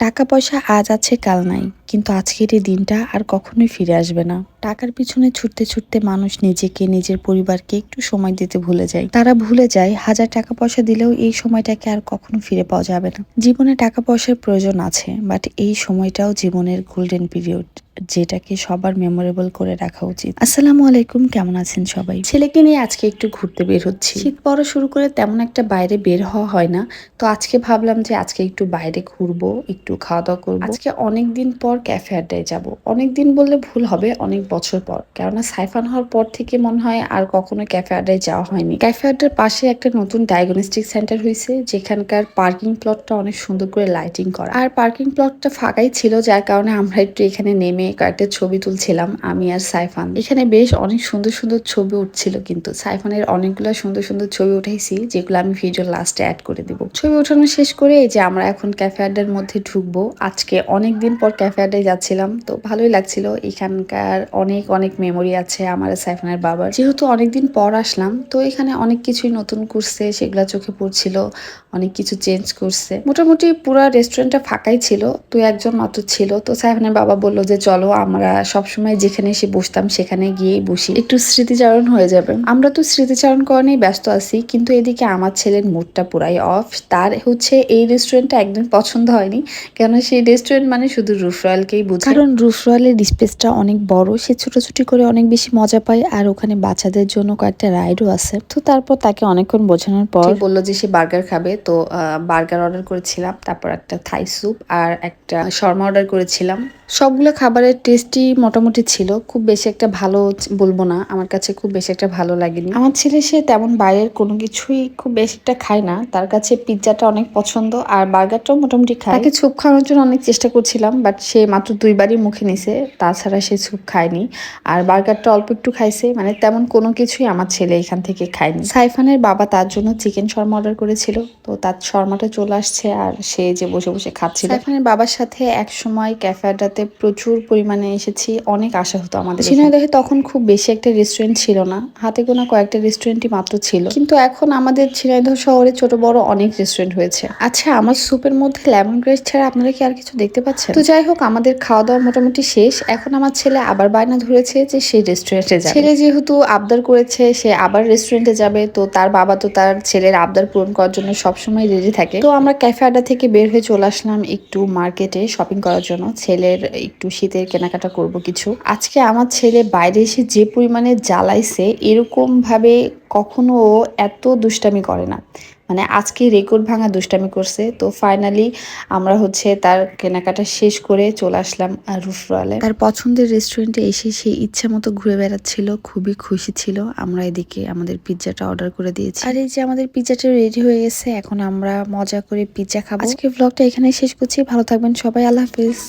টাকা পয়সা আজ আছে কাল নাই। কিন্তু আজকের এই দিনটা আর কখনোই ফিরে আসবে না। টাকার পিছনে ছুটতে ছুটতে মানুষ নিজেকে, নিজের পরিবারকে একটু সময় দিতে ভুলে যায়। তারা ভুলে যায় হাজার টাকা পয়সা দিলেও এই সময়টাকে আর কখনো ফিরে পাওয়া যাবে না। জীবনে টাকা পয়সার প্রয়োজন আছে, বাট এই সময়টাও জীবনের গোল্ডেন পিরিয়ড যেটাকে সবার মেমোরেবল করে রাখা উচিত। আসসালামু আলাইকুম, কেমন আছেন সবাই? ছেলেকে নিয়ে আজকে একটু ঘুরতে বের হচ্ছি। শীত পড়া শুরু করে তেমন একটা বাইরে বের হওয়া হয় না। তো আজকে ভাবলাম যে আজকে একটু বাইরে ঘুরবো, একটু খাওয়া দাওয়া করব। আজকে অনেক দিন পর ক্যাফে আড্ডায় যাব। অনেক দিন বললে ভুল হবে, অনেক বছর পর। কেননা সাইফান হওয়ার পর থেকে মনে হয় আর কখনো ক্যাফে আড্ডায় যাওয়া হয়নি। ক্যাফে আড্ডার পাশে একটা নতুন ডায়াগনস্টিক সেন্টার হয়েছে, যেখানকার পার্কিং প্লটটা অনেক সুন্দর করে লাইটিং করা। আর পার্কিং প্লটটা ফাঁকাই ছিল, যার কারণে আমরা একটু এখানে নেমে কয়েকটা ছবি তুলছিলাম, আমি আর সাইফান। এখানে বেশ অনেক সুন্দর সুন্দর ছবি উঠছিল কিন্তু, সাইফানের অনেকগুলো সুন্দর সুন্দর ছবি উঠাইছি যেগুলো আমি ভিডিও লাস্টে অ্যাড করে দিব। ছবি ওঠানো শেষ করে এই যে আমরা এখন ক্যাফে আড্ডার মধ্যে ঢুকবো, আজকে অনেক দিন পর ক্যাফে আড্ডায় যাচ্ছিলাম, তো ভালোই লাগছিল। এখানকার অনেক অনেক মেমোরি আছে আমার সাইফানের বাবার। যেহেতু অনেকদিন পর আসলাম, তো এখানে অনেক কিছুই নতুন করছে, সেগুলা চোখে পড়ছিল, অনেক কিছু চেঞ্জ করছে। মোটামুটি পুরো রেস্টুরেন্টটা ফাঁকাই ছিল, তো একজন মাত্র ছিল, তো সাইফানের বাবা বলল যে, চলো, আমরা সবসময় যেখানে এসে বসতাম, সেখানে গিয়েই বসি। একটু স্মৃতিচারণ হয়ে যাবে। আমরা তো স্মৃতিচারণ করা ব্যস্ত আছি, কিন্তু এদিকে আমার ছেলের মুডটা পুরাই অফ তার হচ্ছে এই রেস্টুরেন্টটা একদম পছন্দ হয়নি কেন সেই রেস্টুরেন্ট মানে শুধু রুফ রয়্যালকেই বুঝে। কারণ রুশ রয়্যালের স্পেসটা অনেক বড় সে ছোটাছুটি করে অনেক বেশি মজা পায় আর ওখানে বাচ্চাদের জন্য কয়েকটা রাইডও আছে। তো তারপর তাকে অনেকক্ষণ বোঝানোর পর বলল যে সে বার্গার খাবে তো বার্গার অর্ডার করেছিলাম তারপর একটা থাই স্যুপ আর একটা শর্মা অর্ডার করেছিলাম। সবগুলো খাবারের টেস্টই মোটামুটি ছিল। খুব বেশি একটা ভালো বলব না, আমার কাছে খুব বেশি একটা ভালো লাগেনি। আমার ছেলে সে তেমন বাইরের কোনো কিছুই খুব বেশি একটা খায় না, তার কাছে পিৎজাটা অনেক পছন্দ আর বার্গারটাও মোটামুটি খায়। তাকে ছুপ খাওয়ানোর জন্য অনেক চেষ্টা করছিলাম বাট সে মাত্র দুইবারই মুখে নিছে, তাছাড়া সে স্যুপ খায়নি। আর বার্গারটা অল্প একটু খাইছে মানে তেমন কোনো কিছুই আমার ছেলে এখান থেকে খায়নি। সাইফানের বাবা তার জন্য চিকেন শর্মা অর্ডার করেছিল, তো তার শর্মাটা চলে আসছে আর সে যে বসে বসে খাচ্ছিল। সাইফানের বাবার সাথে এক সময় ক্যাফে প্রচুর পরিমাণে এসেছি অনেক আশা হতো আমাদের ঝিনাইদহে তখন খুব বেশি একটা রেস্টুরেন্ট ছিল না। হাতে গোনা কয়েকটা রেস্টুরেন্টই মাত্র ছিল। কিন্তু এখন আমাদের ঝিনাইদহ শহরে ছোট বড় অনেক রেস্টুরেন্ট হয়েছে। আচ্ছা আমার স্যুপের মধ্যে লেমন গ্রেস ছাড়া আপনারা কি আর কিছু দেখতে পাচ্ছেন? তো যাই হোক আমাদের খাওয়া দাওয়া মোটামুটি শেষ। এখন আমার ছেলে আবার বায়না ধরেছে যে সে রেস্টুরেন্টে যাবে। ছেলে যেহেতু আবদার করেছে সে আবার রেস্টুরেন্টে যাবে। তো তার বাবা তো তার ছেলের আবদার পূরণ করার জন্য সবসময় রেডি থাকে। তো আমরা ক্যাফে আড্ডা থেকে বের হয়ে চলে আসলাম একটু মার্কেটে শপিং করার জন্য। ছেলের একটু শীতের কেনাকাটা করব কিছু। আজকে আমার ছেলে বাইরে এসে যে পরিমাণে জ্বালাইছে এরকম ভাবে কখনো এত দুষ্টামি করে না। মানে আজকে রেকর্ড ভাঙা দুষ্টামি করছে। তো ফাইনালি আমরা হচ্ছে তার কেনাকাটা শেষ করে চলে আসলাম রুফরয়ালে তার পছন্দের রেস্টুরেন্টে এসে সে ইচ্ছা মতো ঘুরে বেড়াচ্ছিল, খুবই খুশি ছিল। আমরা এদিকে আমাদের পিৎজাটা অর্ডার করে দিয়েছি। আর এই যে আমাদের পিৎজাটা রেডি হয়ে গেছে, এখন আমরা মজা করে পিৎজা খাব। আজকে ব্লগটা এখানেই শেষ করছি। ভালো থাকবেন সবাই, আল্লাহ হাফিজ।